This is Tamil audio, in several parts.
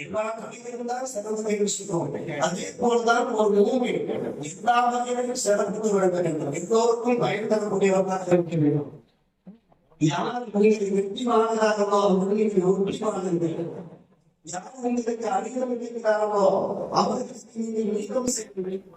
எல்லா வகையிலும் தான் சிறந்ததை விஷயம் அதே ஒரு பூமி எல்லா வகையிலும் சிறந்து விட வேண்டும் எல்லோருக்கும் பயன் தரக்கூடியவர்களாக இருக்க வேண்டும். யார் உங்களுக்கு வெற்றிமானதாகவோ யார் உங்களுக்கு அதிகம் இருக்கிறாரோ அவருக்கு நீங்கள் நீக்கம் செய்ய வேண்டும்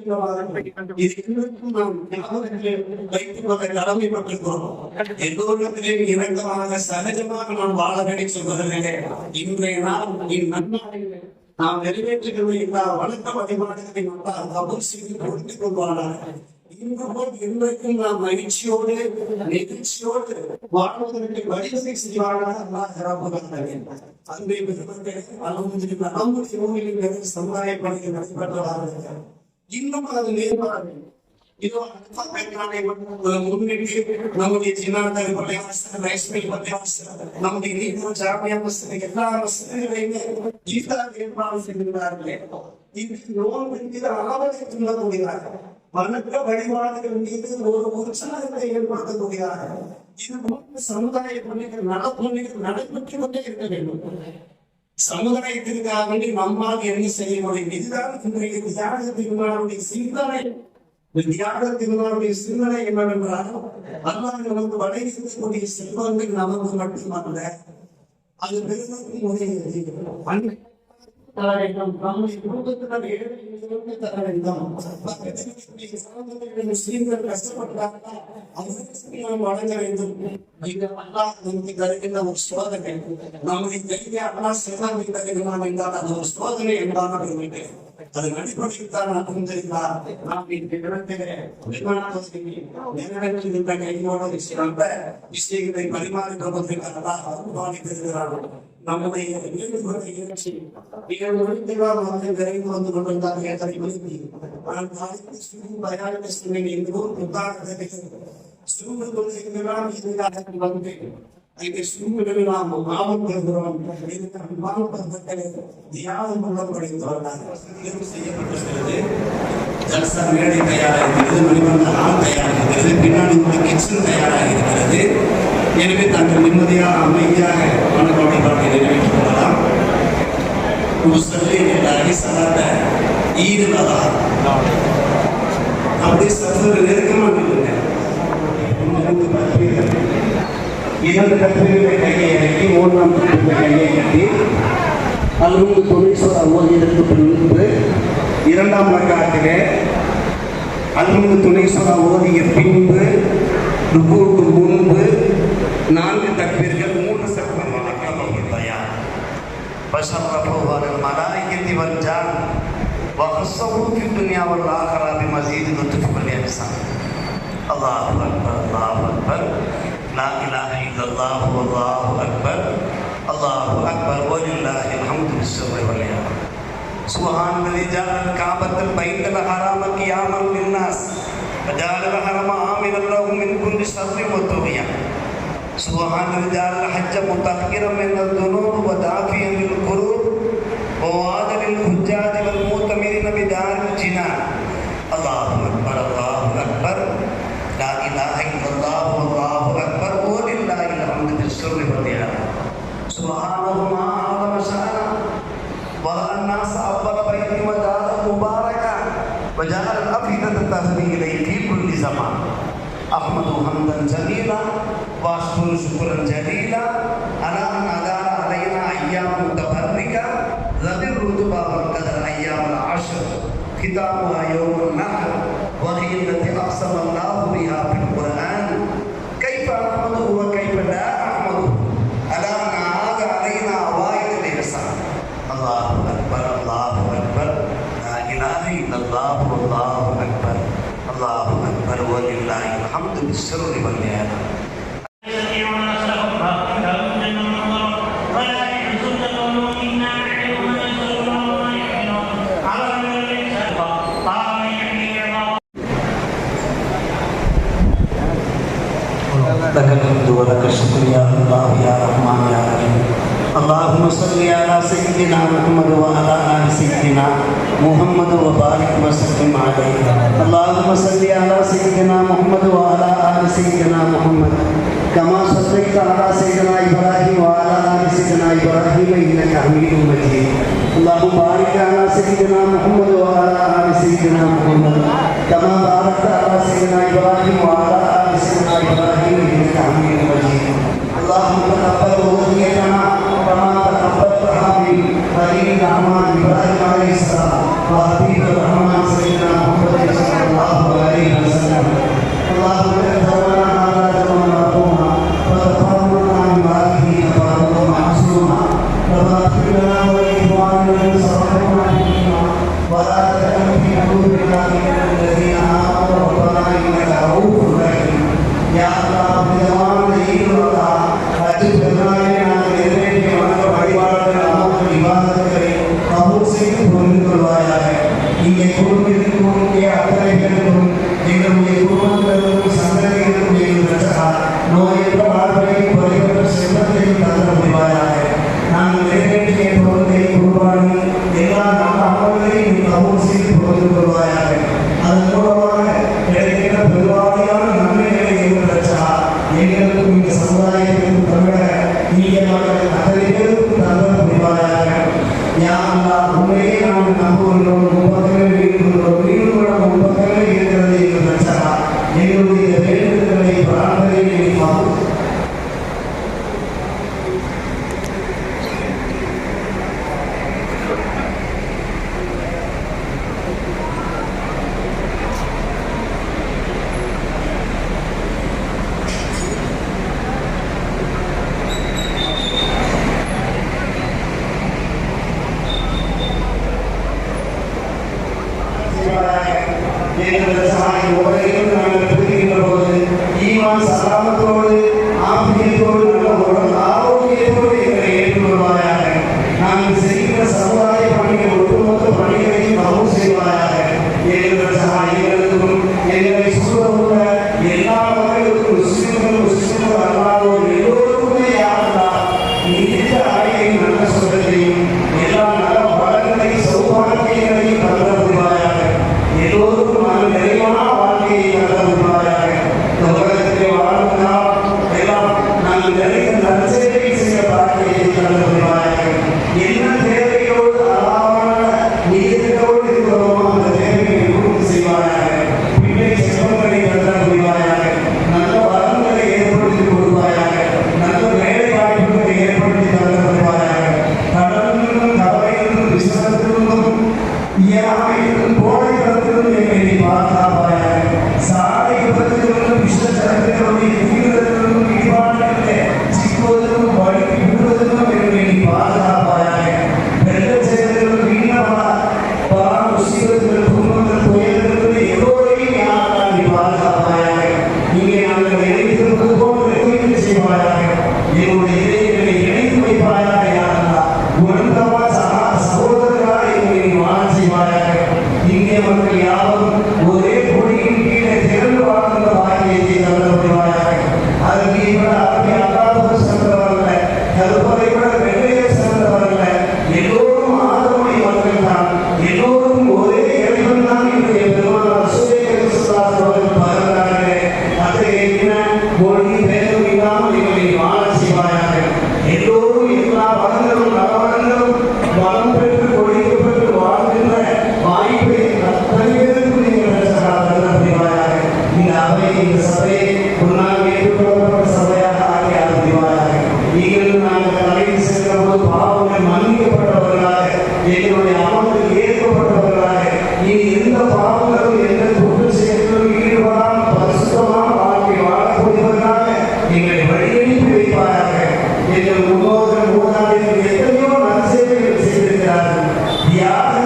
பண்பு இணக்கமாக சகஜமாக நாம் வாழ வேண்டும். சொல்வதில்லை இன்றைய நாள் இந்நன்னாளில் நாம் நிறைவேற்றுகிற இந்த வணக்க வழிபாடுகளை மக்கள் கபூர் செய்து கொடுத்துக் கொள்வார்கள் இன்று போல் இன்றைக்கும் நாம் மகிழ்ச்சியோடு நெகிழ்ச்சியோடு வாழ்வதற்கு வழிவகை செய்வார்கள் அன்பை பெருமக்களே அலமதுல்லா நம்முடைய சமுதாய பணிகள் நடைபெற்றதாக இன்னும் அது மேம்பாடு இதோ அடுத்த பெண்ணானை முன்னிட்டு நம்முடைய ஜினாதர் பள்ளிவாசல் ரைஸ்மில் பள்ளிவாசல் நம்முடைய நீதிமன்ற ஜாமியா எல்லா மசூதிகளையுமே ஈசான் ஏற்பாடு செய்கிறார்களே. இது நோன்பு மீது ஆவலை வணக்க வழிபாடுகள் மீது ஒரு உற்சாகத்தை ஏற்படுத்தக்கூடியதாக இது சமுதாய பணிகள் நடப்பணிகள் நடைபெற்று கொண்டே இருக்க வேண்டும். சமுதாயத்திற்காக வேண்டி நம்மால் என்ன செய்ய முடியும்? இதுதான் இன்றைய தியாக திருமணனுடைய சிந்தனை. தியாக திருமணனுடைய சிந்தனை என்னவென்றால் அல்லாஹ் நமக்கு வடையக்கூடிய செல்வங்கள் நமக்கு மட்டுமல்ல அது பெருமைக்கும் உதவி அன்பு தர வேண்டும் நம்முடைய குடும்பத்தினர் ஏழைகளுக்கு தர வேண்டும் சகோதரர்கள் முஸ்லிம்கள் அவர்களுக்கு நாம் வழங்க வேண்டும். அல்லாஹ் நமக்கு தருகின்ற ஒரு சோதனை. நம்முடைய கையை அல்லாஹ் தருகிறான் என்றால் அது ஒரு சோதனை என்றால் வேண்டும் அதன் அடிப்படையில் தான் நாம் இந்த இடத்திலே நேரத்தில் கையோடு சிறந்த விஷயங்களை பரிமாறிக்கொள்வதற்கு அல்லாஹ் அருள்வாணி நம்முடைய மிக வந்து விரைந்து வந்து கொண்டிருந்தார் ஆனால் பயாரிட்ட வந்து இந்த சூழ்நிலை நாம் லாபம் பெறுகிறோம் இதுக்கு மாவட்டத்தில் தியானம் கொள்ளப்படுகிறார்கள் செய்யப்பட்டிருக்கிறது. ஜல்சா மேடை தயாராக இருக்கிறது மணிமண்டல ஹால் தயாராக இருக்கிறது பின்னாடி ஒரு கிச்சன் தயாராக இருக்கிறது எனவே தாங்கள் நிம்மதியாக அமைதியாக வணக்க வழிபாட்டை நிறைவேற்றிக் கொள்ளலாம். முசல்லி இல்லாஹி சலாத்த ஈது அலா அப்படியே சத்துரு இரண்டு கத்திரிகளை கையை இறக்கி மூன்றாம் கத்திரிகளை கையை கட்டி அல்முக துணீஸ்வர ஓதியதற்கு பின்பு இரண்டாம் ரக்காத்திலே அல்முக துணீஸ்வர ஓதிய பின்பு ருக்குவுக்கு முன்பு நான்கு தக்பீர்கள் மூன்று சத்தம் வணக்கம் தயார் فشرفوه على الملائكة والجان وخصوه في الدنيا والآخرة بمزيد لطف والإحسان الله أكبر الله أكبر لا إله إلا الله والله أكبر. الله أكبر. ولله الحمد بالسر والعياذ. سبحان الذي جعل الكعبة البيت الحرام قياما للناس وجعل الحرم آمنا لهم من كل شر وطغيان سبحان الذي جعل الحج مطهرا من الذنوب ودافيا للقلوب ووعد للحجاج والمؤتمرين بدار الجنان. الله اكبر الله أحمد حمدا جميلا وأشكر شكرا جليلا. أنا أن أدار علينا أيام متبركة ذات الرتبة والقدر أيام العشر. ختامها يوم النحر وهي التي أقسم الله بها في القرآن من السر والنعمة لك الحمد ولك الشكر يا الله يا رب وصل على سيدنا محمد وعلى آل سيدنا محمد وبارك وسلم عليه اللهم صل على سيدنا محمد وعلى آل سيدنا محمد كما صليت على سيدنا إبراهيم وعلى آل سيدنا إبراهيم إنك حميد مجيد اللهم بارك على سيدنا محمد وعلى آل سيدنا محمد كما باركت على سيدنا إبراهيم وعلى آل سيدنا إبراهيم إنك حميد مجيد اللهم تقبل अब्बत हामिद अली रहमान इब्राहिम अलैहिस्सलाम व हबीब रहमान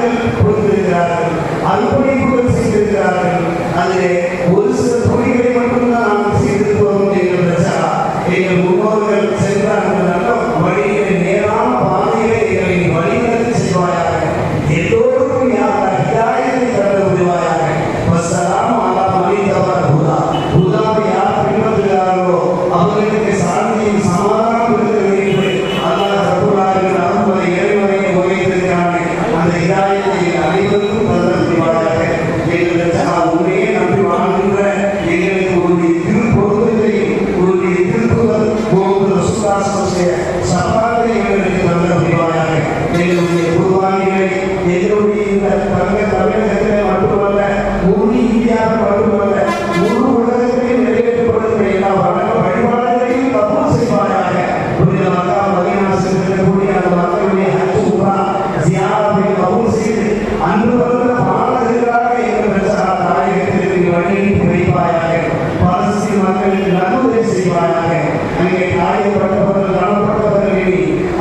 அன்பளிப்புகள் கொடுத்திருக்கிறார்கள் அன்பளிப்புகள்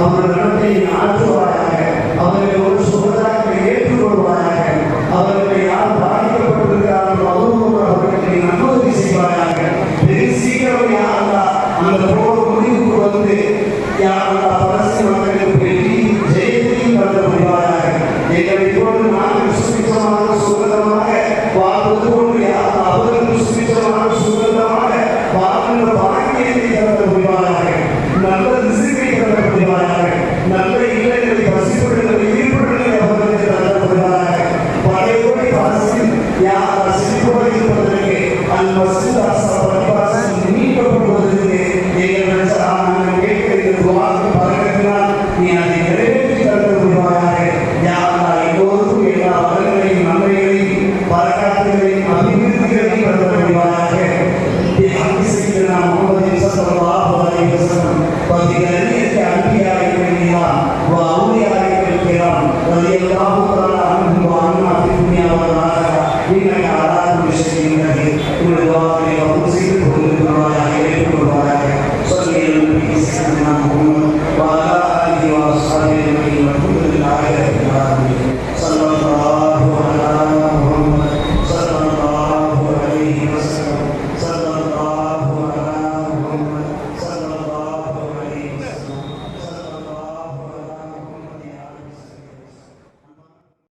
Muhammad